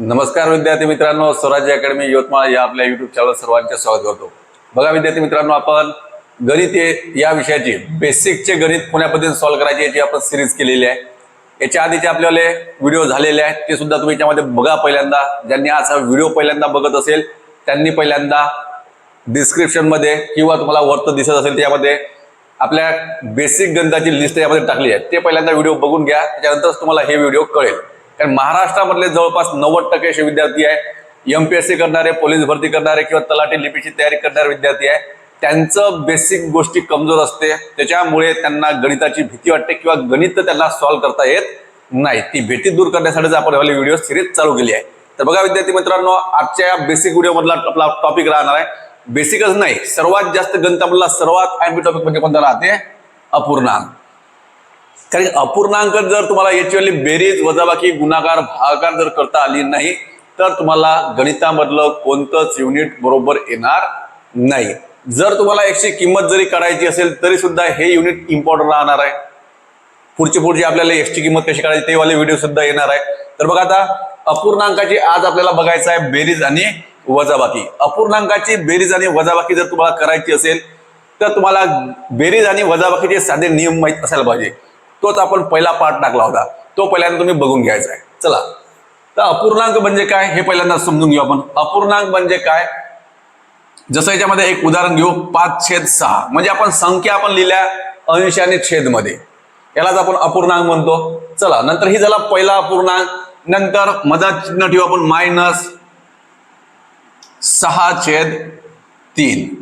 नमस्कार विद्यार्थी मित्रांनो स्वराज्य अकॅडमी यवतमाळ या आपल्या युट्यूब चॅनल सर्वांचे स्वागत करतो. बघा विद्यार्थी मित्रांनो आपण गणित या विषयाची बेसिकचे गणित कोण्या पद्धतीने सॉल्व्ह करायची याची आपण सिरीज केलेली आहे. याच्या आधीचे आपल्याला व्हिडिओ झालेले आहेत ते सुद्धा तुम्ही याच्यामध्ये बघा पहिल्यांदा. ज्यांनी आज हा व्हिडिओ पहिल्यांदा बघत असेल त्यांनी पहिल्यांदा डिस्क्रिप्शनमध्ये किंवा तुम्हाला वरतं दिसत असेल त्यामध्ये आपल्या बेसिक गणिताची लिस्ट यामध्ये टाकली आहे. ते पहिल्यांदा व्हिडिओ बघून घ्या त्याच्यानंतरच तुम्हाला हे व्हिडिओ कळेल. कारण महाराष्ट्रामधले जवळपास नव्वद टक्के असे विद्यार्थी आहे. एमपीएससी करणारे पोलीस भरती करणारे किंवा तलाठी लिपीची तयारी करणारे विद्यार्थी आहे. त्यांचं बेसिक गोष्टी कमजोर असते. त्याच्यामुळे त्यांना गणिताची भीती वाटते किंवा गणित त्यांना सॉल्व्ह करता येत नाही. ती भीती दूर करण्यासाठीच आपण आपली व्हिडिओ सिरीज चालू केली आहे. तर बघा विद्यार्थी मित्रांनो आजच्या या बेसिक व्हिडिओमधला आपला टॉपिक राहणार आहे. बेसिकच नाही सर्वात जास्त गणितामधला सर्वात आयबी टॉपिक म्हणजे कोणता राहते? अपूर्णांक कारण अपूर्णांक जर तुम्हाला याची वाली बेरीज वजाबाकी गुणाकार भागाकार जर करता आली नाही तर तुम्हाला गणितामधलं कोणतंच युनिट बरोबर येणार नाही. जर तुम्हाला एकशे किंमत जरी काढायची असेल तरी सुद्धा हे युनिट इम्पॉर्टंट राहणार आहे. पुढची पुढची आपल्याला एक्सची किंमत कशी काढायची ते वाले व्हिडिओ सुद्धा येणार आहे. तर बघा आता अपूर्णांकाची आज आपल्याला बघायचं आहे बेरीज आणि वजाबाकी. अपूर्णांकाची बेरीज आणि वजाबाकी जर तुम्हाला करायची असेल तर तुम्हाला बेरीज आणि वजाबाकीचे साधे नियम माहीत असायला पाहिजे. तोच आपण पहिला पार्ट टाकला होता. तो पहिल्यांदा तुम्ही बघून घ्यायचा आहे. चला. तर अपूर्णांक म्हणजे काय हे पहिल्यांदा समजून घेऊ आपण. अपूर्णांक म्हणजे काय? जसं याच्यामध्ये एक उदाहरण घेऊ. पाच छेद सहा. म्हणजे आपण संख्या आपण लिहिल्या अंश आणि छेदमध्ये यालाच आपण अपूर्णांक म्हणतो. चला नंतर ही झाला पहिला अपूर्णांक. नंतर मधात चिन्ह ठेवू आपण. मायनस सहा छेद तीन.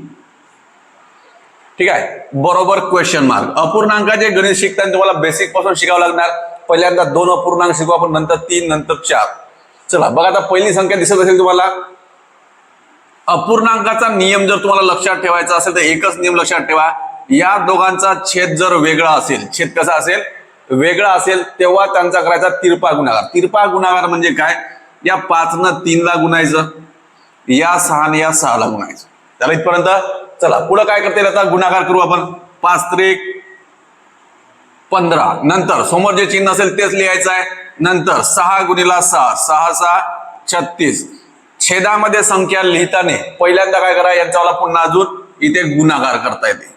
ठीक आहे? बरोबर क्वेश्चन मार्क अपूर्णांकाचे गणित शिकताना तुम्हाला बेसिकपासून शिकावं लागणार. पहिल्यांदा दोन अपूर्णांक शिकू आपण नंतर तीन नंतर चार. चला बघा आता पहिली संख्या दिसत असेल तुम्हाला. अपूर्णांकाचा नियम जर तुम्हाला लक्षात ठेवायचा असेल तर एकच नियम लक्षात ठेवा. या दोघांचा छेद जर वेगळा असेल छेद कसा असेल? वेगळा असेल तेव्हा त्यांचा करायचा तिरपा गुणाकार. तिरपा गुणाकार म्हणजे काय? या पाचनं तीनला गुणायचं. या सहाने या सहाला गुणायचं. झालं इथपर्यंत चला. पुढं काय करता येईल आता? गुणाकार करू आपण. पाच त्रिक पंधरा. नंतर समोर जे चिन्ह असेल तेच लिहायचं आहे. नंतर सहा गुणिला सहा. सहा सहा छत्तीस. छेदामध्ये संख्या लिहिताना पहिल्यांदा काय करा? यांचा मला पुन्हा अजून इथे गुणाकार करता येते.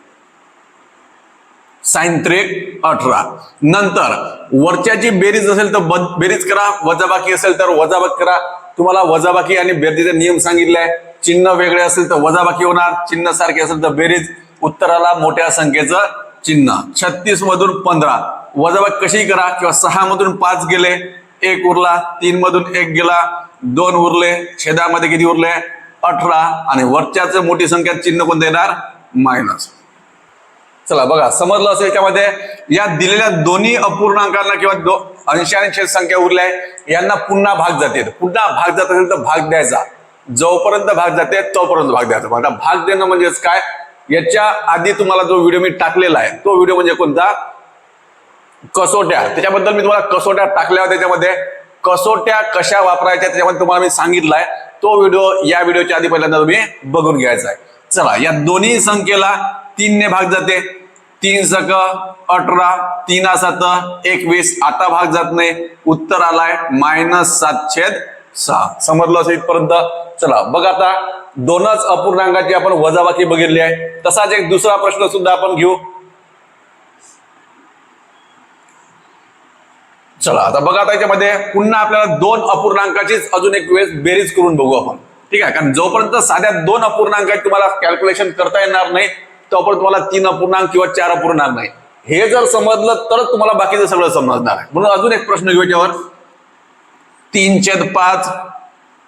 सायंत्रिक अठरा. नंतर वरच्याची बेरीज असेल तर बेरीज करा. वजाबाकी असेल तर वजाबाकी करा. तुम्हाला वजाबाकी आणि बेरीजचा नियम सांगितलाय चिन्ह वेगळे असेल तर वजाबाकी होणार चिन्ह सारखे असेल तर बेरीज उत्तराला मोठ्या संख्येचं चिन्ह. छत्तीस मधून पंधरा. वजाबाकी कशी करा किंवा सहा मधून पाच गेले एक उरला तीन मधून एक गेला दोन उरले छेदामध्ये किती उरले? अठरा. आणि वरच्याच मोठी संख्या चिन्ह कोणतं येणार? मायनस. चला बघा समजलं असेल याच्यामध्ये? या दिलेल्या दोन्ही अपूर्णांकांना किंवा दो अंशांची संख्या उरल्या यांना पुन्हा भाग जाते पुन्हा भाग जात असेल तर भाग द्यायचा. जोपर्यंत भाग जाते तोपर्यंत भाग द्यायचा. आता भाग देणं म्हणजेच काय? याच्या आधी तुम्हाला जो व्हिडिओ मी टाकलेला आहे तो व्हिडिओ म्हणजे कोणता? कसोट्या. त्याच्याबद्दल मी तुम्हाला कसोट्या टाकल्या होत्या त्याच्यामध्ये. कसोट्या कशा वापरायच्या त्याच्यामध्ये तुम्हाला मी सांगितलाय. तो व्हिडिओ या व्हिडिओच्या आधी पहिल्यांदा तुम्ही बघून घ्यायचा आहे. चला या दोन्ही संख्येला तीनने भाग जाते. तीन सक अठरा तीन सात एकवीस. आता भाग जात नाही. उत्तर आलाय मायनस सात छेद सहा. समजलं असेल इथपर्यंत? चला बघ आता दोनच अपूर्णांकाची आपण वजाबाकी बघितली आहे. तसाच एक दुसरा प्रश्न सुद्धा आपण घेऊ. चला आता बघा आता याच्यामध्ये पुन्हा आपल्याला दोन अपूर्णांकाचीच अजून एक वेळेस बेरीज करून बघू आपण. ठीक आहे? कारण जोपर्यंत साध्या दोन अपूर्णांकाची तुम्हाला कॅल्क्युलेशन करता येणार नाही तोपर्यंत तुम्हाला तीन अपूर्णांक किंवा चार अपूर्णांक नाही. हे जर समजलं तरच तुम्हाला बाकीचं सगळं समजणार आहे. म्हणून अजून एक प्रश्न घेऊ याच्यावर. तीन छेद पाच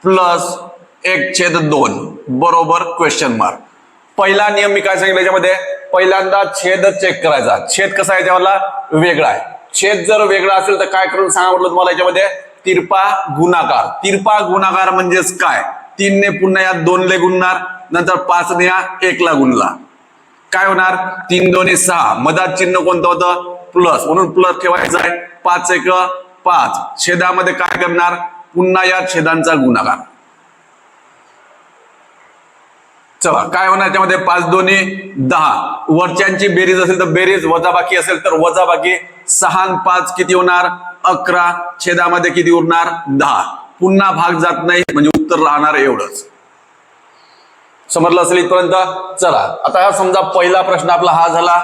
प्लस एक छेद दोन. बरोबर क्वेश्चन मार्क पहिला नियम मी काय सांगितलं याच्यामध्ये? पहिल्यांदा छेद चेक करायचा. छेद कसा आहे याच्यावरला वेगळा आहे. छेद जर वेगळा असेल तर काय करून सांगा म्हटलं तुम्हाला याच्यामध्ये? तिरपा गुणाकार. तिरपा गुणाकार म्हणजेच काय? तीनने पुन्हा या दोनले गुणणार नंतर पाचने या एकला गुणला. काय होणार? तीन दोन्ही सहा. मधात चिन्ह कोणतं होतं? प्लस. म्हणून प्लस ठेवायचं आहे. पाच एक पाच छेदामध्ये काय करणार? पुन्हा या छेदांचा गुणाकार. चला काय होणार त्यामध्ये? पाच दोन्ही दहा. वरच्यांची बेरीज असेल तर बेरीज वजाबाकी असेल तर वजाबाकी. सहा पाच किती होणार? अकरा. छेदामध्ये किती उरणार? दहा. पुन्हा भाग जात नाही म्हणजे उत्तर राहणार एवढंच. समजलं असेल इथपर्यंत? चला आता हा समजा पहिला प्रश्न आपला हा झाला.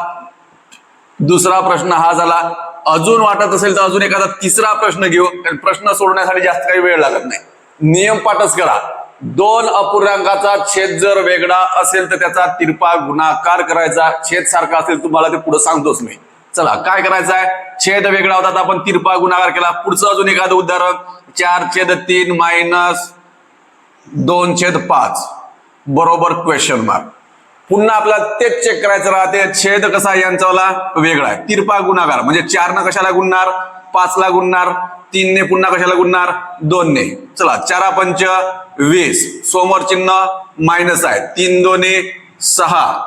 दुसरा प्रश्न हा झाला अजून वाटत असेल तर अजून एखादा तिसरा प्रश्न घेऊ कारण प्रश्न सोडण्यासाठी जास्त काही वेळ लागत नाही. नियम पाठच करा. दोन अपूर्णांकाचा छेद जर वेगळा असेल तर त्याचा तिरपा गुणाकार करायचा. छेद सारखा असेल तुम्हाला ते पुढे सांगतोच मी. चला काय करायचं आहे छेद वेगळा होता तर आपण तिरपा गुणाकार केला. पुढचं अजून एखादं उदाहरण. चार छेद तीन मायनस दोन छेद पाच. बरोबर क्वेश्चन मार्क पुन्हा आपला तेच चेक करायचं राहते. छेद कसा आहे यांचावाला वेगळा आहे. तिरपा गुणाकार. म्हणजे चार न कशाला गुणणार? पाच ला गुणणार. तीनने पुन्हा कशाला गुणणार? दोनने चला चारा पंच वीस. समोर चिन्ह मायनस आहे. तीन दोन्ही सहा.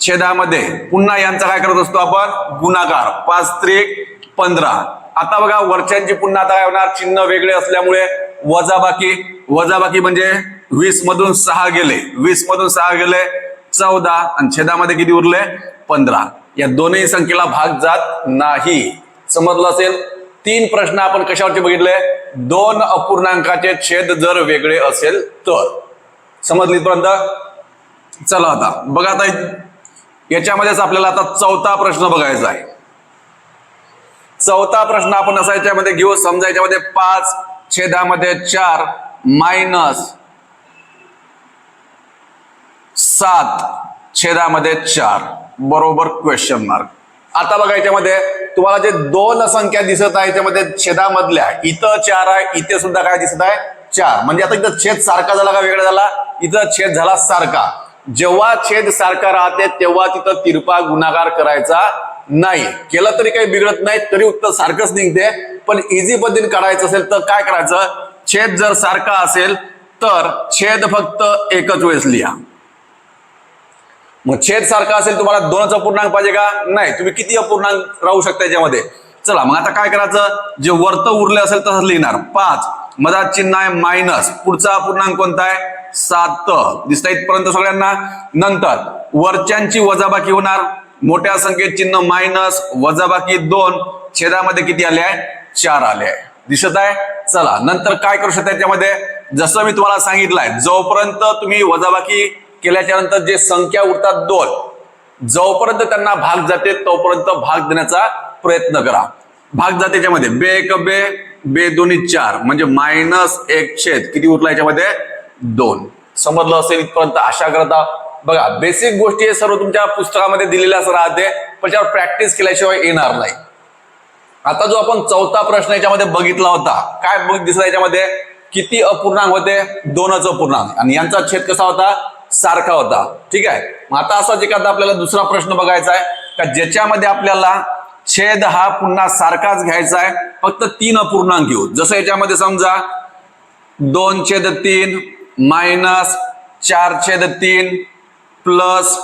छेदामध्ये पुन्हा यांचा काय करत असतो आपण? गुणाकार. पाच त्रिक पंधरा. आता बघा वरच्यांची पुन्हा आता काय होणार? चिन्ह वेगळे असल्यामुळे वजाबाकी. वजाबाकी म्हणजे वीस मधून सहा गेले. वीस मधून सहा गेले. चौदा आणि छेदामध्ये किती उरले? पंधरा. या दोन्ही संख्येला भाग जात नाही. समजलं असेल? तीन प्रश्न आपण कशावरचे बघितले? दोन अपूर्णांकाचे छेद जर वेगळे असेल तर. समजली इथपर्यंत? चला आता. बघा आता याच्यामध्येच आपल्याला आता चौथा प्रश्न बघायचा आहे. चौथा प्रश्न आपण असा याच्यामध्ये घेऊ समजा याच्यामध्ये पाच छेदामध्ये चार मायनस सात छेदामध्ये चार. बरोबर क्वेश्चन मार्क आता बघा याच्यामध्ये तुम्हाला जे दोन संख्या दिसत आहे याच्यामध्ये छेदामधल्या इथं चार आहे इथे सुद्धा काय दिसत आहे? चार. म्हणजे आता इथं छेद सारखा झाला का वेगळा झाला? इथं छेद झाला सारखा. जेव्हा छेद सारखा राहते तेव्हा तिथं तिरपा गुणाकार करायचा नाही. केलं तरी काही बिघडत नाही तरी उत्तर सारखंच निघते. पण इझी पद्धतीने काढायचं असेल तर काय करायचं? छेद जर सारखा असेल तर छेद फक्त एकच वेळेस लिहा. मग छेद सारखा असेल तुम्हाला दोनच अपूर्णांक पाहिजे का? नाही तुम्ही किती अपूर्णांक राहू शकता याच्यामध्ये? चला मग आता काय करायचं? जे वर्त उरले असेल तसं लिहिणार. पाच मधात चिन्ह आहे मायनस पुढचा अपूर्णांक कोणता आहे? सात. दिसता इथपर्यंत सगळ्यांना? नंतर वरच्यांची वजाबाकी होणार. मोठ्या संख्येत चिन्ह मायनस वजाबाकी दोन. छेदामध्ये किती आले आहे? चार आले आहे. दिसत आहे? चला नंतर काय करू शकता त्याच्यामध्ये जसं मी तुम्हाला सांगितलंय जोपर्यंत तुम्ही वजाबाकी केल्याच्यानंतर जे संख्या उरतात दोन जोपर्यंत त्यांना भाग जाते तोपर्यंत भाग देण्याचा प्रयत्न करा. भाग जाते याच्यामध्ये. बे एक बे बे दोन्ही चार म्हणजे मायनस एक छेद. किती उरला याच्यामध्ये? दोन. समजलं असेल इथपर्यंत? आशा करता. बघा बेसिक गोष्टी हे सर्व तुमच्या पुस्तकामध्ये दिलेल्याच राहते पण त्यावर प्रॅक्टिस केल्याशिवाय येणार नाही. आता जो आपण चौथा प्रश्न याच्यामध्ये बघितला होता काय बघ दिसला याच्यामध्ये? किती अपूर्णांक होते? दोनच अपूर्णांक. आणि यांचा छेद कसा होता? सारखा होता. ठीक आहे? मग आता असाच एखादा आपल्याला दुसरा प्रश्न बघायचा आहे का ज्याच्यामध्ये आपल्याला छेद हा पुन्हा सारखाच घ्यायचा आहे फक्त तीन अपूर्णांक घेऊ जसं याच्यामध्ये समजा दोन छेद तीन मायनस चार छेद तीन प्लस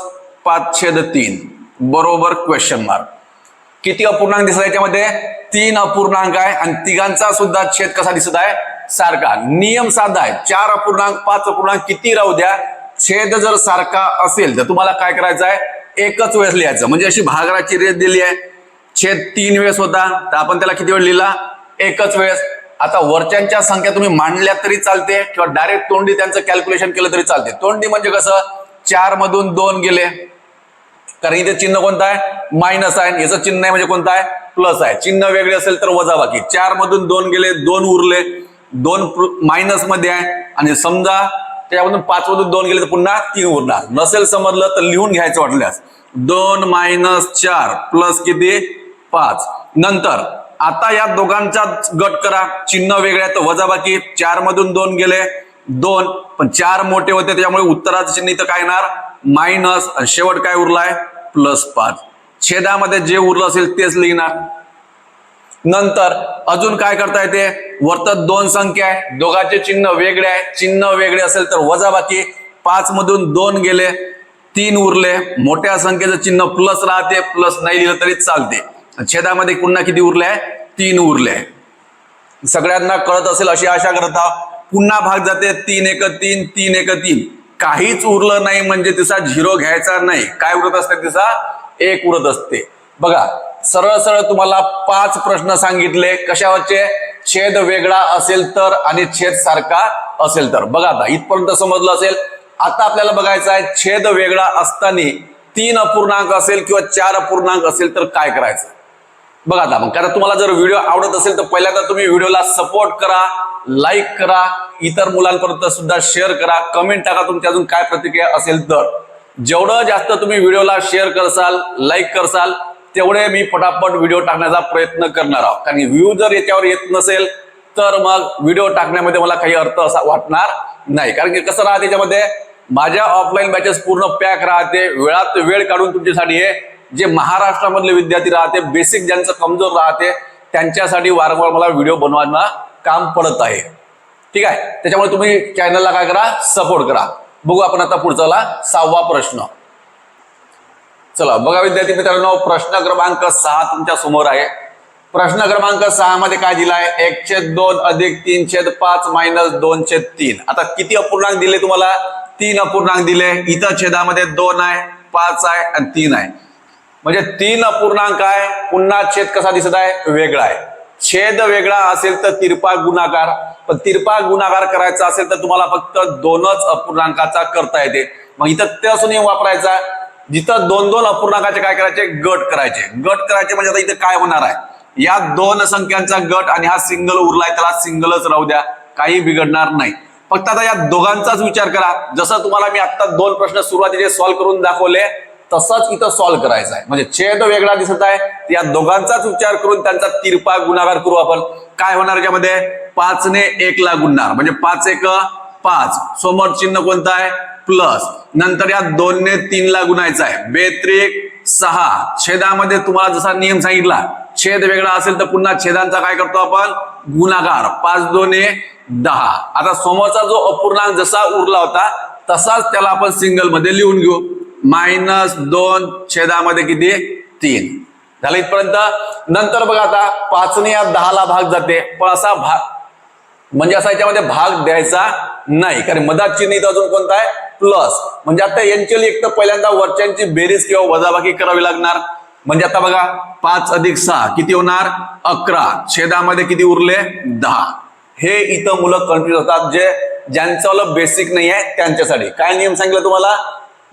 पाच छेद तीन. बरोबर क्वेश्चन मार्क किती अपूर्णांक दिसत आहे याच्यामध्ये? तीन अपूर्णांक आहे आणि तिघांचा सुद्धा छेद कसा दिसत आहे? सारखा. नियम साधा आहे. चार अपूर्णांक पाच अपूर्णांक किती राहू द्या? छेद जर सारखा असेल तर तुम्हाला काय करायचं आहे एकच वेळेस लिहायचं. म्हणजे अशी भागराची रेस दिली आहे. छेद तीन वेळेस होता. तर आपण त्याला किती वेळ लिहिला? एकच वेळेस. आता वरच्यांच्या संख्या तुम्ही मांडल्या तरी चालते किंवा डायरेक्ट तोंडी त्यांचं कॅल्क्युलेशन केलं तरी चालते. तोंडी म्हणजे कसं? चार मधून दोन गेले. कारण इथे चिन्ह कोणतं आहे? मायनस आहे. याचं चिन्ह आहे म्हणजे कोणतं आहे? प्लस आहे. चिन्ह वेगळे असेल तर वजाबाकी चार मधून दोन गेले दोन उरले. दोन मायनसमध्ये आहे. आणि समजा त्यामधून पाच मधून दोन गेले तर पुन्हा तीन उरणार. नसेल समजलं तर लिहून घ्यायचं वाटल्यास. दोन मायनस चार प्लस किती? पाच. नंतर आता या दोघांचा गट करा. चिन्ह वेगळ्या तर वजाबाकी. चार मधून दोन गेले. दोन. पण चार मोठे होते त्याच्यामुळे उत्तराचं चिन्ह इथं काय येणार? मायनस शेवट काय उरलाय? प्लस पाच. छेदामध्ये जे उरलं असेल तेच लिहिणार. नंतर अजून काय करता येते वरत दोन संख्या आहे. दोघांचे चिन्ह वेगळे आहे. चिन्ह वेगळे असेल तर वजाबाकी. पाच मधून दोन गेले तीन उरले. मोठ्या संख्येचं चिन्ह प्लस राहते प्लस नाही दिलं तरी चालते. छेदामध्ये पुन्हा किती उरले? आहे तीन उरले. सगळ्यांना कळत असेल अशी आशा करत आहोत पुन्हा भाग जाते. तीन एक तीन तीन एक तीन. काहीच उरलं नाही म्हणजे तिचा झिरो घ्यायचा नाही. काय उरत असते तिचा? एक उरत असते. बघा सरळ सरळ तुम्हाला पाच प्रश्न सांगितले. कशावरचे? छेद वेगळा असेल तर आणि छेद सारखा असेल तर. बघा आता इथपर्यंत समजलं असेल. आता आपल्याला बघायचं आहे छेद वेगळा असताना तीन अपूर्णांक असेल किंवा चार अपूर्णांक असेल तर काय करायचं? बघा आता मग कारण तुम्हाला जर व्हिडिओ आवडत असेल तर पहिल्यांदा तुम्ही व्हिडिओला सपोर्ट करा लाईक करा इतर मुलांपर्यंत सुद्धा शेअर करा कमेंट टाका तुमच्या अजून काय प्रतिक्रिया असेल तर. जेवढं जास्त तुम्ही व्हिडिओला शेअर करसाल लाईक करसाल तेवढे मी पटापट व्हिडिओ टाकण्याचा प्रयत्न करणार आहोत. कारण व्ह्यू जर याच्यावर येत नसेल तर मग व्हिडिओ टाकण्यामध्ये मला काही अर्थ असा वाटणार नाही. कारण की कसं राहते त्याच्यामध्ये माझ्या ऑफलाईन बॅचेस पूर्ण पॅक राहते वेळात वेळ काढून तुमच्यासाठी हे जे महाराष्ट्रामधले विद्यार्थी राहते बेसिक ज्यांचं कमजोर राहते त्यांच्यासाठी वारंवार मला व्हिडिओ बनवायला काम पडत आहे. ठीक आहे? त्याच्यामुळे तुम्ही चॅनलला काय करा सपोर्ट करा. बघू आपण आता पुढचाला सहावा प्रश्न. चला बघा विद्यार्थी मित्रांनो प्रश्न क्रमांक सहा तुमच्यासमोर आहे. प्रश्न क्रमांक सहा मध्ये काय दिला आहे एक छेद दोन अधिक तीन छेद पाच मायनस दोन छेद तीन. आता किती अपूर्णांक दिले तुम्हाला? तीन अपूर्णांक दिले. इथं छेदामध्ये दोन आहे पाच आहे आणि तीन आहे. म्हणजे तीन अपूर्णांक आहे पुन्हा छेद कसा दिसत आहे? वेगळा आहे. छेद वेगळा असेल तर तिरपा गुणाकार. पण तिरपा गुणाकार करायचा असेल तर तुम्हाला फक्त दोनच अपूर्णांकाचा करता येते. मग इथं ते असूनही वापरायचा. जिथं दोन दोन अपूर्णांकाचे काय करायचे? गट करायचे. गट करायचे म्हणजे आता इथे काय होणार आहे? या दोन संख्यांचा गट आणि हा सिंगल उरलाय त्याला सिंगलच राहू द्या. काही बिघडणार नाही. फक्त आता या दोघांचाच विचार करा. जसं तुम्हाला मी आता दोन प्रश्न सुरुवातीचे सॉल्व्ह करून दाखवले तसंच इथं सॉल्व्ह करायचं आहे. म्हणजे छेद वेगळा दिसत आहे. या दोघांचाच विचार करून त्यांचा तिरपा गुणाकार करू आपण. काय होणार याच्यामध्ये? पाचने एकला गुणणार. म्हणजे पाच एक पाच. समोर चिन्ह कोणतं आहे? प्लस. नंतर या दोनने तीनला गुणायचं आहे. बेत्रिक सहा. छेदामध्ये तुम्हाला जसा नियम सांगितला छेद वेगळा असेल तर पुन्हा छेदांचा काय करतो आपण? गुणाकार. पाच दोने दहा. आता समोरचा जो अपूर्णांक जसा उरला होता तसाच त्याला आपण सिंगलमध्ये लिहून घेऊ. मायनस दोन छेदामध्ये किती? तीन. झालं इथपर्यंत. नंतर बघा आता पाचने या दहाला भाग जाते. पण असा भाग म्हणजे असा याच्यामध्ये भाग द्यायचा नाही. कारण मधात चिन्ह इथं अजून कोणता आहे? प्लस म्हणजे आता यांची एक तर पहिल्यांदा वरच्यांची बेरीज किंवा वजाबाकी करावी लागणार. म्हणजे आता बघा पाच अधिक सहा किती होणार? अकरा. छेदामध्ये किती उरले? दहा. हे इथं मुलं कन्फ्युज होतात. जे ज्यांचं बेसिक नाही आहे त्यांच्यासाठी. काय नियम सांगितलं तुम्हाला?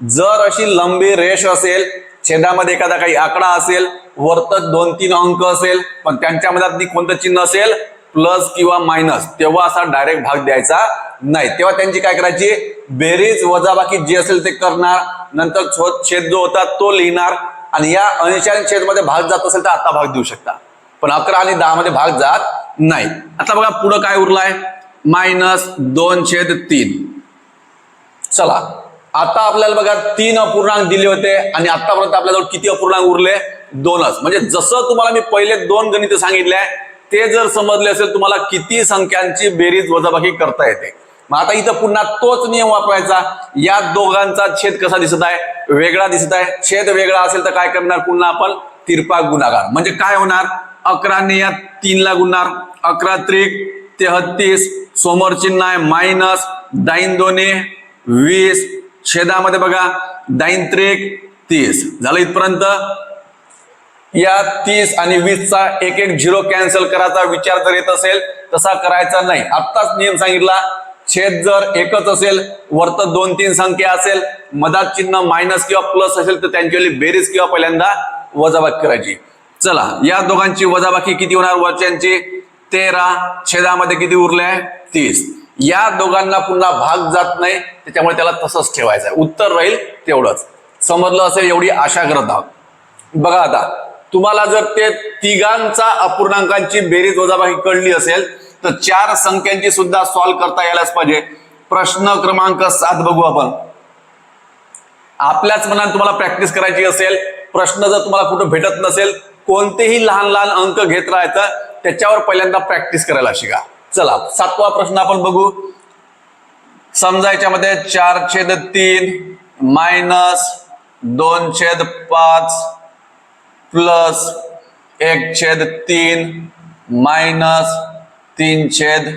जर अशी लंबी रेष असेल छेदामध्ये एखादा काही आकडा असेल वरत दोन तीन अंक असेल पण त्यांच्या मधात कोणतं चिन्ह असेल? प्लस किंवा मायनस तेव्हा असा डायरेक्ट भाग द्यायचा नाही. तेव्हा त्यांची काय करायची? बेरीज वजाबाकी जी असेल ते करणार नंतर छेद जो होता तो लिहिणार आणि या ऐंशी छेदमध्ये भाग जात असेल तर आता भाग देऊ शकता. पण अकरा आणि दहा मध्ये भाग जात नाही. आता बघा पुढं काय उरलाय? मायनस दोन छेद तीन. चला आता आपल्याला बघा तीन अपूर्णांक दिले होते आणि आतापर्यंत आपल्याजवळ किती अपूर्णांक उरले? दोनच. म्हणजे जसं तुम्हाला मी पहिले दोन गणित सांगितले ते जर समजले असेल तुम्हाला किती संख्यांची बेरीज वजाबाकी करता येते. मग आता इथं पुन्हा तोच नियम वापरायचा. या दोघांचा छेद कसा दिसत आहे? वेगळा दिसत आहे. छेद वेगळा असेल तर काय करणार पुन्हा आपण? तिरपा गुणाकार. म्हणजे काय होणार? अकराने या तीनला गुणणार. अकरा त्रिक तेहत्तीस समोर चिन्ह आहे मायनस दाईन दोने वीस. छेदामध्ये बघा. दाईन त्रिक तीस. झालं इथपर्यंत? या तीस आणि वीसचा एक एक झिरो कॅन्सल करायचा विचार जर येत असेल तसा करायचा नाही. आत्ताच नियम सांगितला छेद जर एकच असेल वर्त दोन तीन संख्या असेल मधात चिन्ह मायनस किंवा प्लस असेल तर त्यांची बेरीज किंवा पहिल्यांदा वजाबाकी करायची. चला या दोघांची वजाबाकी किती होणार वरच्यांची? तेरा छेदामध्ये किती उरले तीस. या दोघांना पुन्हा भाग जात नाही त्याच्यामुळे त्याला तसंच ठेवायचं आहे उत्तर राहील तेवढंच. समजलं असेल एवढी आशा करत आहोत बघा आता तुम्हाला जर ते तिघांचा अपूर्णांकांची बेरीज वजाबाकी कळली असेल तर चार संख्यांची सुद्धा सॉल्व्ह करता यायलाच पाहिजे. प्रश्न क्रमांक सात बघू आपण. आपल्याच मनात तुम्हाला प्रॅक्टिस करायची असेल प्रश्न जर तुम्हाला कुठं भेटत नसेल कोणतेही लहान लहान अंक घेत राहायचं त्याच्यावर पहिल्यांदा प्रॅक्टिस करायला शिका. चला सातवा प्रश्न आपण बघू. समजा याच्यामध्ये चार छेद तीन मायनस दोन छेद पाच प्लस एक छेद तीन मायनस तीन छेद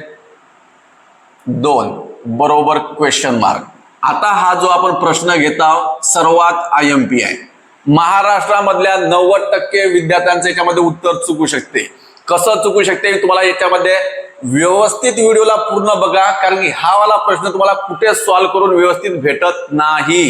दोन. बरोबर क्वेश्चन मार्क आता हा जो आपण प्रश्न घेत आहोत सर्वात आय एम पी आहे. महाराष्ट्रामधल्या नव्वद टक्के विद्यार्थ्यांचं याच्यामध्ये उत्तर चुकू शकते. कसं चुकू शकते तुम्हाला याच्यामध्ये व्यवस्थित व्हिडिओला पूर्ण बघा कारण की हा वाला प्रश्न तुम्हाला कुठे सॉल्व्ह करून व्यवस्थित भेटत नाही.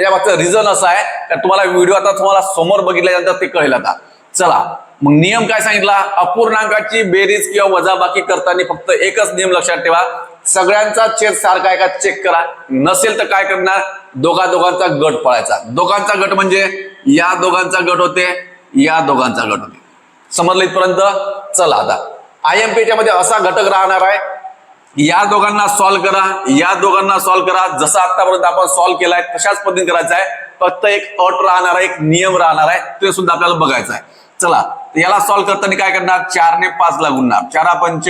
त्याच्या रिझन असं आहे का तुम्हाला व्हिडिओ आता तुम्हाला समोर बघितल्यानंतर ते कळेल आता. चला मग नियम काय सांगितला? अपूर्णांकाची बेरीज किंवा वजाबाकी करताना फक्त एकच नियम लक्षात ठेवा. सगळ्यांचा छेद सारखा आहे का? चेक करा. नसेल तर काय करणार? दोघा दोघांचा गट पळायचा. दोघांचा गट म्हणजे या दोघांचा गट होते या दोघांचा गट होते. समजलं इथपर्यंत? चला आता. आय एम पीच्या मध्ये असा घटक राहणार आहे या दोघांना सॉल्व्ह करा. या दोघांना सॉल्व्ह करा. जसं आतापर्यंत आपण सॉल्व्ह केलाय तशाच पद्धतीने करायचं आहे. फक्त एक अट राहणार आहे एक नियम राहणार आहे. ते सुद्धा आपल्याला बघायचं आहे. चला याला सॉल्व्ह करताना काय करणार? चारने पाच ला गुणणार चारा पंच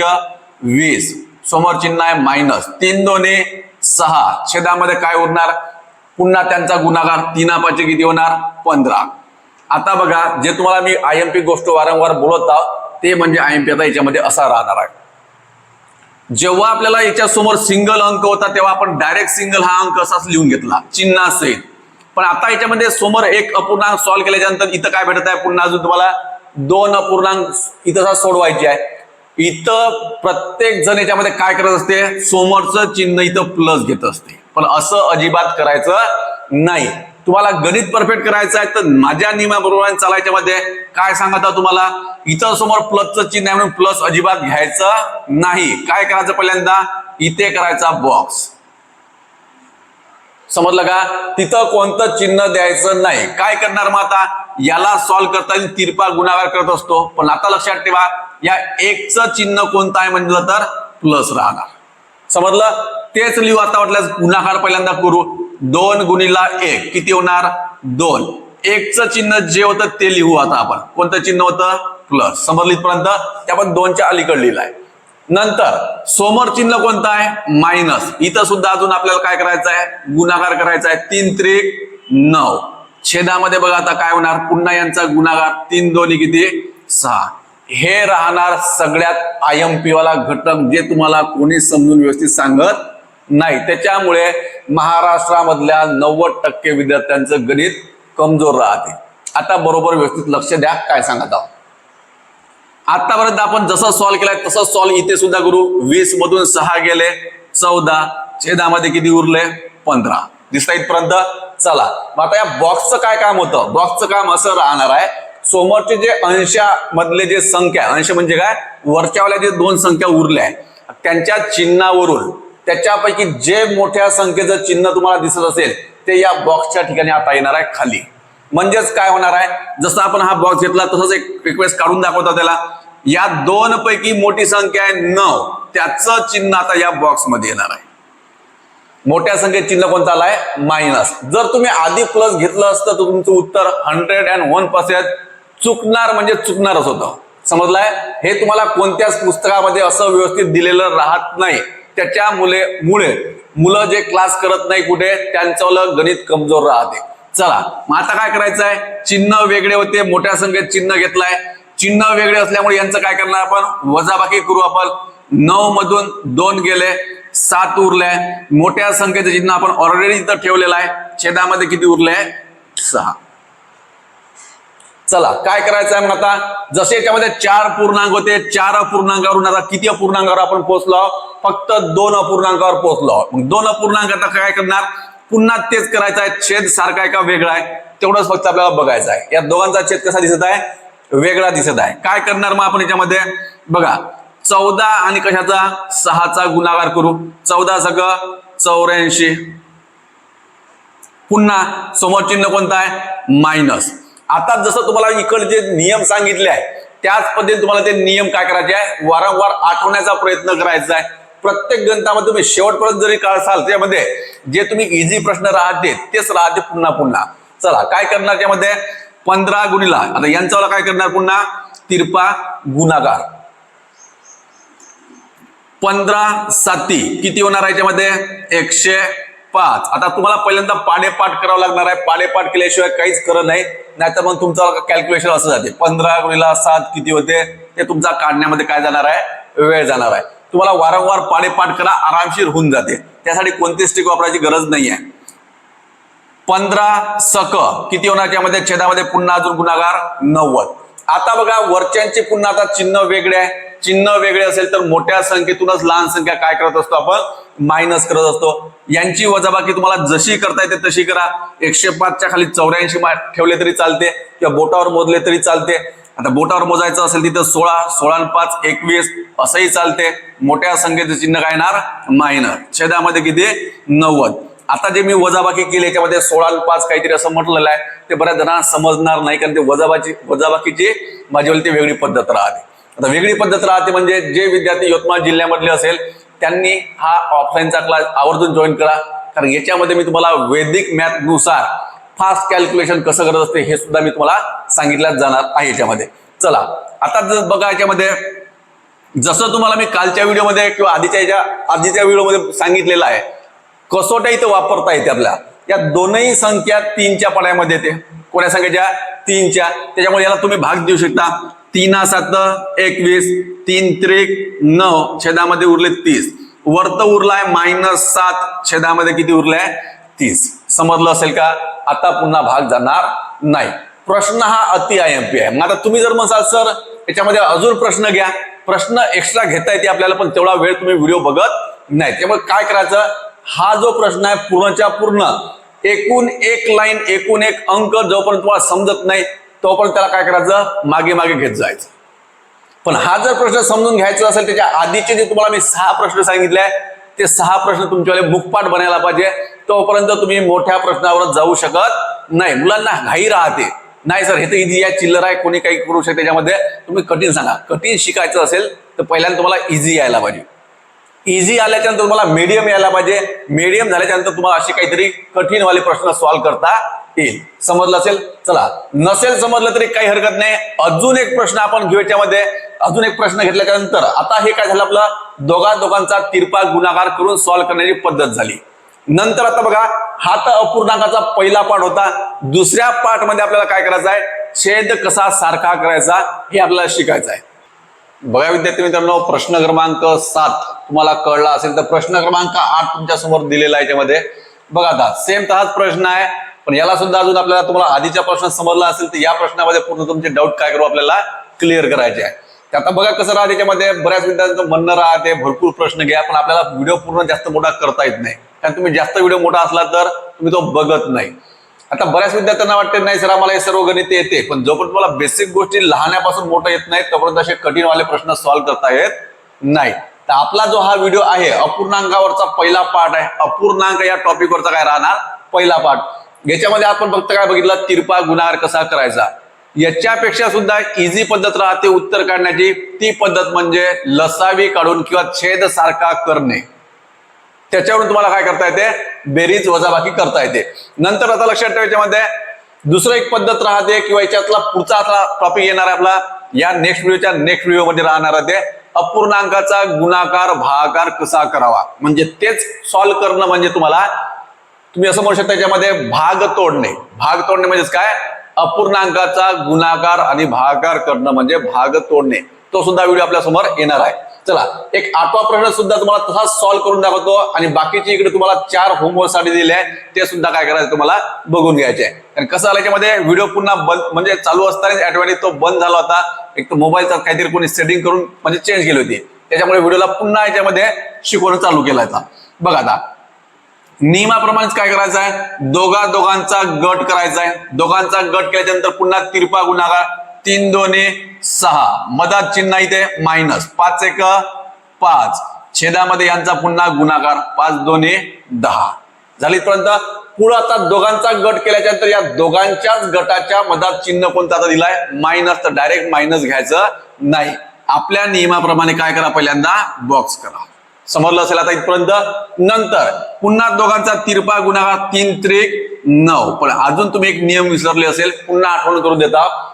वीस. समोर चिन्ह आहे मायनस तीन दोने सहा. छेदामध्ये काय उरणार? पुन्हा त्यांचा गुणाकार तीनापाचे किती होणार? पंधरा. आता बघा जे तुम्हाला मी आय एम पी गोष्ट वारंवार बोलत आहोत ते म्हणजे आय एम पी आता याच्यामध्ये असा राहणार आहे. जेव्हा आपल्याला याच्यासमोर सिंगल अंक होता तेव्हा आपण डायरेक्ट सिंगल हा अंक असाच लिहून घेतला. चिन्हासहित पण आता याच्यामध्ये समोर एक अपूर्णांक सॉल्व्ह केल्याच्यानंतर इथं काय भेटत आहे? पुन्हा अजून तुम्हाला दोन अपूर्णांक इथं सोडवायचे आहे. इथं प्रत्येक जण याच्यामध्ये काय करत असते? समोरचं चिन्ह इथं प्लस घेत असते. पण असं अजिबात करायचं नाही. तुम्हाला गणित परफेक्ट करायचं आहे तर माझ्या नियमाबरोबर चालायच्या मध्ये काय सांगत तुम्हाला? इथं समोर प्लसचं चिन्ह आहे म्हणून प्लस अजिबात घ्यायचं नाही. काय करायचं पहिल्यांदा? इथे करायचा बॉक्स समजलं का? तिथं कोणतं चिन्ह द्यायचं नाही. काय करणार मग आता? याला सॉल्व्ह करताना तिरपा गुणाकार करत असतो. पण आता लक्षात ठेवा या एकचं चिन्ह कोणतं आहे म्हणलं तर प्लस राहणार. समजलं? तेच लिहू आता वाटल्यास गुणाकार पहिल्यांदा करू. दोन गुणीला एक. किती होणार? दोन. एकचं चिन्ह जे होतं ते लिहू आता आपण. कोणतं चिन्ह होतं? प्लस. समजलं इथपर्यंत ते आपण दोनच्या अलीकडे लिहिलं आहे नंतर समोर चिन्ह कोणतं आहे? मायनस. इथं सुद्धा अजून आपल्याला काय करायचं आहे गुणाकार करायचा आहे तीन त्रिक नऊ. छेदामध्ये बघा आता काय होणार? पुन्हा यांचा गुणाकार. तीन दोन्ही किती? सहा. हे राहणार सगळ्यात आय एम वाला घटक जे तुम्हाला कोणी समजून व्यवस्थित सांगत नाही. त्याच्यामुळे महाराष्ट्रामधल्या नव्वद टक्के विद्यार्थ्यांचं गणित कमजोर राहते. आता बरोबर व्यवस्थित लक्ष द्या काय सांगत आहोत. आतापर्यंत आपण जसं सॉल्व्ह केलाय तसं सॉल्व्ह इथे सुद्धा करू. वीस मधून सहा गेले चौदा. छेदामध्ये किती उरले? पंधरा. दिसता इथपर्यंत? चला. मग आता या बॉक्सचं काय काम होतं? बॉक्सचं काम असं राहणार आहे. समोरचे जे अंशामधले जे संख्या अंश म्हणजे काय? वरच्यावाल्या जे दोन संख्या उरल्या आहेत त्यांच्या चिन्हावरून त्याच्यापैकी जे मोठ्या संख्येचं चिन्ह तुम्हाला दिसत असेल ते या बॉक्सच्या ठिकाणी आता येणार आहे खाली. म्हणजेच काय होणार आहे? जसं आपण हा बॉक्स घेतला तसंच एक रिक्वेस्ट काढून दाखवता त्याला. या दोन पैकी मोठी संख्या आहे नऊ. त्याचं चिन्ह आता या बॉक्समध्ये येणार आहे. मोठ्या संख्येत चिन्ह कोणतं आलाय? मायनस जर तुम्ही आधी प्लस घेतलं असतं तर तुमचं उत्तर हंड्रेड अँड वन पर्सेंट चुकणार म्हणजे चुकणारच होतं. समजलाय? हे तुम्हाला कोणत्याच पुस्तकामध्ये असं व्यवस्थित दिलेलं राहत नाही. त्याच्यामुळे मुळे मुलं जे क्लास करत नाही कुठे त्यांचं गणित कमजोर राहते. चला मग आता काय करायचं आहे चिन्ह वेगळे होते मोठ्या संख्येत चिन्ह घेतलाय. चिन्ह वेगळे असल्यामुळे यांचं काय करणार आपण? वजाबाकी करू आपण. नऊ मधून दोन गेले सात उरले. मोठ्या संख्येचं चिन्ह आपण ऑलरेडी इथं ठेवलेलं आहे. छेदामध्ये किती उरले? सहा. चला काय करायचं आहे मग आता? जसे याच्यामध्ये चार पूर्णांक होते चार अपूर्णांकावरून आता किती अपूर्णांकावर आपण पोहोचलो? फक्त दोन अपूर्णांकावर पोहोचलो. मग दोन अपूर्णांक आता काय करणार? पुन्हा तेच करायचं आहे. छेद सारखा आहे का वेगळा आहे. तेवढंच फक्त आपल्याला बघायचं आहे. या दोघांचा छेद कसा दिसत आहे? वेगळा दिसत आहे. काय करणार मग आपण याच्यामध्ये? बघा चौदा आणि कशाचा? सहाचा गुणाकार करू. चौदा सगळं चौऱ्याऐंशी. पुन्हा समोर चिन्ह कोणतं आहे? मायनस. आता जसं तुम्हाला इकडे जे नियम सांगितले आहे त्याच पद्धतीने तुम्हाला ते नियम काय करायचे आहे? वारंवार आठवण्याचा प्रयत्न करायचा आहे. प्रत्येक गणितामध्ये तुम्ही शेवटपर्यंत जरी काढसाल त्यामध्ये जे तुम्ही इझी प्रश्न राहते तेच राहते पुन्हा पुन्हा. चला काय करणार त्यामध्ये? पंधरा गुणीला आता यांच्यावर काय करणार पुन्हा? तिरपा गुणाकार. पंधरा साती किती होणार आहे याच्यामध्ये एकशे पाच. आता तुम्हाला पहिल्यांदा पाडेपाठ करावं लागणार आहे. पाडेपाठ केल्याशिवाय काहीच करत नाही. नाहीतर मग तुमचं कॅल्क्युलेशन असं जाते. पंधरा गुणीला सात किती होते? ते तुमचा काढण्यामध्ये काय जाणार आहे? वेळ जाणार आहे. तुम्हाला वारंवार पाडेपाठ करा आरामशीर होऊन जाते. त्यासाठी कोणतीच स्टिक वापरायची गरज नाही आहे पंधरा सक किती होणार? त्यामध्ये छेदामध्ये पुन्हा अजून गुणागार नव्वद. आता बघा वरच्यांचे पुन्हा आता चिन्ह वेगळे आहे. चिन्ह वेगळे असेल तर मोठ्या संख्येतूनच लहान संख्या काय करत असतो आपण? मायनस करत असतो. यांची वजाबाकी तुम्हाला जशी करता येते तशी करा. एकशे पाचच्या खाली चौऱ्याऐंशी ठेवले तरी चालते किंवा बोटावर मोजले तरी चालते. आता बोटावर मोजायचं असेल तिथं सोळा सोळा पाच एकवीस असंही चालते. मोठ्या संख्येचं चिन्ह काय येणार? मायनस छेदामध्ये किती? नव्वद. आता जे मी वजाबाकी केली याच्यामध्ये सोळा पाच काहीतरी असं म्हटलेलं आहे ते बऱ्याच जणांना समजणार नाही कारण ते वजाबाची वजाबाकीची माझी वेगळी पद्धत राहते. आता वेगळी पद्धत राहते म्हणजे जे विद्यार्थी यवतमाळ जिल्ह्यामधले असेल त्यांनी हा ऑफलाईनचा क्लास आवर्जून जॉईन करा. कारण याच्यामध्ये मी तुम्हाला वैदिक मॅथनुसार फास्ट कॅल्क्युलेशन कसं करत असते हे सुद्धा मी तुम्हाला सांगितलं जाणार आहे याच्यामध्ये. चला आता जर बघा याच्यामध्ये जसं तुम्हाला मी कालच्या व्हिडिओमध्ये किंवा आधीच्या याच्या आधीच्या व्हिडिओमध्ये सांगितलेलं आहे कसोट्या इथं वापरता येते आपल्या. या दोनही संख्या तीनच्या पड्यामध्ये येते. कोण्या संख्येच्या? तीनच्या. त्याच्यामुळे याला तुम्ही भाग देऊ शकता. तीना सात एकवीस तीन त्रिक नऊ छेदामध्ये उरले तीस. वर्त उरलाय मायनस सात छेदामध्ये किती उरलाय? तीस. समजलं असेल का? आता पुन्हा भाग जाणार नाही. प्रश्न हा अति आय एम पी आहे. मग आता तुम्ही जर म्हणसाल सर याच्यामध्ये अजून प्रश्न घ्या. प्रश्न एक्स्ट्रा घेता येते आपल्याला पण तेवढा वेळ तुम्ही व्हिडिओ बघत नाही. त्यामुळे काय करायचं? हा जो प्रश्न आहे पूर्णच्या पूर्ण एकूण एक लाईन एकूण एक अंक जोपर्यंत तुम्हाला समजत नाही तोपर्यंत त्याला काय करायचं? मागे मागे घेत जायचं. पण हा जर प्रश्न समजून घ्यायचा असेल त्याच्या आधीचे जे तुम्हाला मी सहा प्रश्न सांगितले आहे ते सहा प्रश्न तुमच्यावाले बुकपाट बनायला पाहिजे. तोपर्यंत तुम्ही मोठ्या प्रश्नावर जाऊ शकत नाही. मुलांना घाई राहते. नाही सर हे तर इझी आहे चिल्लर आहे कोणी काही करू शकते त्याच्यामध्ये. तुम्ही कठीण सांगा. कठीण शिकायचं असेल तर पहिल्यांदा तुम्हाला इझी यायला पाहिजे. इझी आल्याच्यानंतर तुम्हाला मीडियम यायला पाहिजे. मीडियम झाल्याच्यानंतर तुम्हाला असे काहीतरी कठीण वाले प्रश्न सॉल्व्ह करता येईल. समजलं असेल? चला. नसेल समजलं तरी काही हरकत नाही. अजून एक प्रश्न आपण घेऊ याच्यामध्ये अजून एक प्रश्न घेतल्याच्या नंतर आता हे काय झालं आपलं? दोघा दोघांचा तिरपा गुणाकार करून सॉल्व्ह करण्याची पद्धत झाली. नंतर आता बघा हा तर अपूर्णांकाचा पहिला पाठ होता. दुसऱ्या पाठमध्ये आपल्याला काय करायचं आहे? छेद कसा सारखा करायचा हे आपल्याला शिकायचं आहे. बघा विद्यार्थी मित्रांनो प्रश्न क्रमांक सात तुम्हाला कळला असेल तर प्रश्न क्रमांक आठ तुमच्यासमोर दिलेला आहे याच्यामध्ये. बघा आता सेम तसाच प्रश्न आहे पण याला सुद्धा अजून आपल्याला तुम्हाला आधीच्या प्रश्न समजला असेल तर या प्रश्नामध्ये पूर्ण तुमचे डाऊट काय करू आपल्याला क्लिअर करायचे आहे. आता बघा कसं राहते त्याच्यामध्ये बऱ्याच विद्यार्थ्यांचं म्हणणं राहते भरपूर प्रश्न घ्या पण आपल्याला व्हिडिओ पूर्ण जास्त मोठा करता येत नाही. कारण तुम्ही जास्त व्हिडिओ मोठा असला तर तुम्ही तो बघत नाही. आता बऱ्याच विद्यार्थ्यांना वाटते नाही सर आम्हाला हे सर्व गणित येते. पण जोपर्यंत मला बेसिक गोष्टी लहानापासून मोठं येत नाही तोपर्यंत असे कठीणवाले प्रश्न सॉल्व्ह करता येत नाही. तर आपला जो हा व्हिडिओ आहे अपूर्णांकावरचा पहिला पाठ आहे. अपूर्णांक या टॉपिकवरचा काय राहणार? पहिला पाठ याच्यामध्ये आपण फक्त काय बघितलं? तिरपा गुणाकार कसा करायचा? याच्यापेक्षा सुद्धा इझी पद्धत राहते उत्तर काढण्याची. ती पद्धत म्हणजे लसावी काढून किंवा छेद सारखा करणे. त्याच्यावरून तुम्हाला काय करता येते? बेरीज वजाबाकी करता येते. नंतर आता लक्षात ठेवा याच्यामध्ये म्हणजे, दुसरं एक पद्धत राहते किंवा याच्यातला पुढचा टॉपिक येणार आहे आपला. या नेक्स्ट व्हिडिओच्या नेक्स्ट व्हिडिओमध्ये राहणार आहे ते. अपूर्णांकाचा गुणाकार भागाकार कसा करावा? म्हणजे तेच सॉल्व्ह करणं म्हणजे तुम्हाला तुम्ही असं म्हणू शकता याच्यामध्ये भाग तोडणे. भाग तोडणे म्हणजेच काय? अपूर्णांकाचा गुणाकार आणि भागाकार करणं म्हणजे भाग तोडणे. तो सुद्धा व्हिडिओ आपल्यासमोर येणार आहे. चला एक आठवा प्रश्न सुद्धा तुम्हाला तसा सॉल्व्ह करून दाखवतो आणि बाकीचे इकडे तुम्हाला चार होमवर्कसाठी दिले आहे ते सुद्धा काय करायचं तुम्हाला बघून घ्यायचे आहे. आणि कसं आलं याच्यामध्ये व्हिडिओ पुन्हा बंद म्हणजे चालू असताना ऑटोमॅटिक तो बंद झाला होता. एक तर मोबाईलचा काहीतरी कोणी सेटिंग करून म्हणजे चेंज केली होती. त्याच्यामुळे व्हिडिओला पुन्हा याच्यामध्ये शिकवणं चालू केलं होता. बघा आता नियमाप्रमाणेच काय करायचं आहे? दोघा दोघांचा गट करायचा आहे. दोघांचा गट केल्याच्यानंतर पुन्हा तिरपा गुणाकार तीन दोन्ही सहा. मधात चिन्ह इथे मायनस पाच एक पाच. छेदामध्ये यांचा पुन्हा गुणाकार. पाच दोन्ही दहा. झाली पर्यंत पुढं आता दोघांचा गट केल्याच्यानंतर या दोघांच्याच गटाच्या मधात चिन्ह कोणतं आता दिलाय? मायनस तर डायरेक्ट मायनस घ्यायचं नाही. आपल्या नियमाप्रमाणे काय करा पहिल्यांदा? बॉक्स करा. समजलं असेल आता इथपर्यंत? नंतर पुन्हा दोघांचा तिरपा गुणाकार तीन त्रिक नऊ. पण अजून तुम्ही एक नियम विसरले असेल. पुन्हा आठवण करून देता.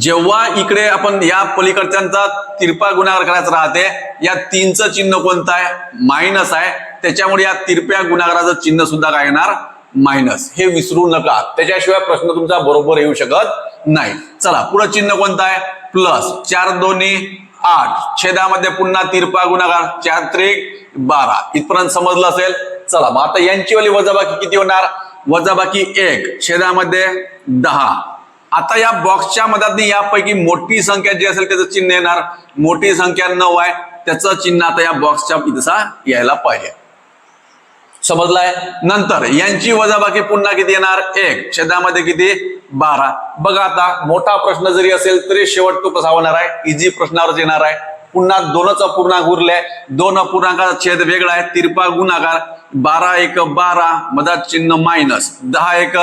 जेव्हा इकडे आपण या पलीकडच्यांचा तिरपा गुणाकार करायचा राहते या तीनचं चिन्ह कोणतं आहे? मायनस आहे. त्याच्यामुळे या तिरप्या गुणाकाराचं चिन्ह सुद्धा काय येणार? मायनस. हे विसरू नका. त्याच्याशिवाय प्रश्न तुमचा बरोबर येऊ शकत नाही. चला पुढं चिन्ह कोणतं आहे? प्लस. चार दोन्ही आठ. छेदामध्ये पुन्हा तिरपा गुणाकार. चार त्रिक बारा. इथपर्यंत समजलं असेल? चला मग आता यांची वाली वजाबाकी किती होणार? वजाबाकी एक. छेदामध्ये दहा. आता या बॉक्सच्या मदतने यापैकी मोठी संख्या जी असेल त्याचं चिन्ह येणार. मोठी संख्या नऊ आहे. त्याचं चिन्ह आता या बॉक्सच्या इथं यायला पाहिजे. समजलाय? नंतर यांची वजाबाकी पुन्हा किती येणार? एक. छेदामध्ये किती? बारा. बघा आता मोठा प्रश्न जरी असेल तरी शेवट तो कसा होणार आहे? इझी प्रश्नावरच येणार आहे. पुन्हा दोनच अपूर्णांक उरले दोन अपूर्णांकाचा छेद वेगळा आहे. तिरपा गुणाकार. बारा एक बारा. मधात चिन्ह मायनस दहा एक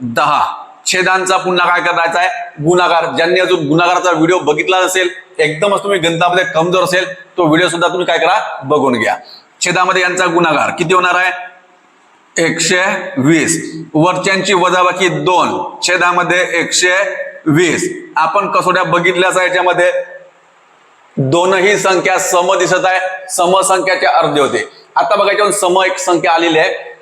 दहा. छेदांचा पुन्हा काय करायचा आहे? गुणाकार ज्यांनी अजून गुणाकाराचा व्हिडिओ बघितला नसेल एकदमच तुम्ही गणितामध्ये कमजोर असेल तो व्हिडिओ सुद्धा तुम्ही काय करा बघून घ्या. छेदामध्ये यांचा गुणाकार किती होणार आहे? एकशे वीस. वरच्यांची वजाबाकी दोन. छेदामध्ये एकशे वीस. आपण कसोट्या बघितल्याच आहे याच्यामध्ये? दोनही संख्या सम दिसत आहे. समसंख्याचे अर्धे होते. आता बघायच्या सम एक संख्या आलेली आहे.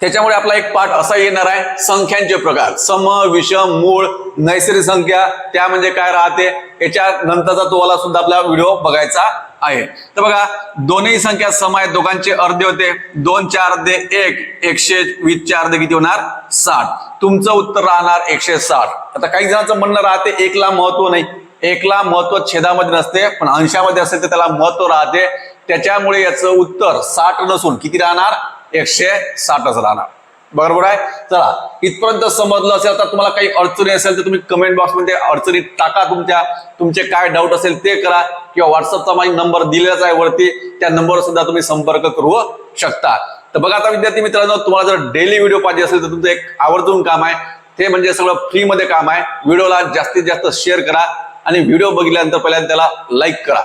त्याच्यामुळे आपला एक पाठ असा येणार आहे संख्यांचे प्रकार. सम विषम मूळ नैसर्गिक संख्या त्या म्हणजे काय राहते? याच्या नंतरचा तुम्हाला सुद्धा आपला व्हिडिओ बघायचा आहे. तर बघा दोन्ही संख्या सम आहेत दोघांचे अर्धे होते. दोन चार अर्धे एक. एकशे वीस चे अर्धे किती होणार? साठ. तुमचं उत्तर राहणार एकशे साठ. आता काही जणांचं म्हणणं राहते एकला महत्त्व नाही. एकला महत्त्व छेदामध्ये नसते पण अंशामध्ये असते तर त्याला महत्त्व राहते. त्याच्यामुळे याचं उत्तर साठ नसून किती राहणार? एकशे साठच राहणार. बरोबर आहे? चला इथपर्यंत समजलं असेल तर तुम्हाला काही अडचणी असेल तर तुम्ही कमेंट बॉक्समध्ये अडचणी टाका तुमच्या. तुमचे काय डाऊट असेल ते करा किंवा व्हॉट्सअपचा माझा नंबर दिलेलाच आहे वरती त्या नंबरवर सुद्धा तुम्ही संपर्क करू शकता. तर बघा आता विद्यार्थी मित्रांनो तुम्हाला जर डेली व्हिडिओ पाहिजे असेल तर तुमचं एक आवर्जून काम आहे. ते म्हणजे सगळं फ्रीमध्ये काम आहे. व्हिडिओला जास्तीत जास्त शेअर करा आणि व्हिडिओ बघितल्यानंतर पहिल्यांदा त्याला लाईक करा.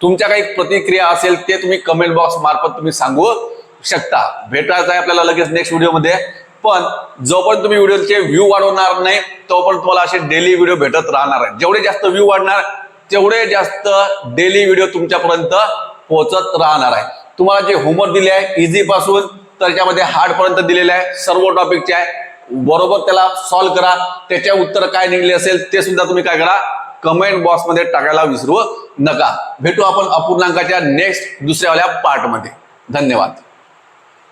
तुमच्या काही प्रतिक्रिया असेल ते तुम्ही कमेंट बॉक्स मार्फत तुम्ही सांगू शकता. भेटायचं आहे आपल्याला लगेच नेक्स्ट व्हिडिओमध्ये पण जोपर्यंत तुम्ही व्हिडिओचे व्ह्यू वाढवणार नाही तोपर्यंत तुम्हाला असे डेली व्हिडिओ भेटत राहणार आहे जेवढे जास्त व्ह्यू वाढणार तेवढे जास्त डेली व्हिडिओ तुमच्यापर्यंत पोहोचत राहणार आहे तुम्हाला जे होमवर्क दिले आहे इझी पासून तर त्याच्यामध्ये हार्ड पर्यंत दिलेले आहे सर्व टॉपिकचे आहे. बरोबर त्याला सॉल्व्ह करा. त्याच्या उत्तर काय निघले असेल ते सुद्धा तुम्ही काय करा. कमेंट बॉक्समध्ये टाकायला विसरू नका. भेटू आपण अपूर्णांकाच्या नेक्स्ट दुसऱ्यावाल्या पार्टमध्ये धन्यवाद.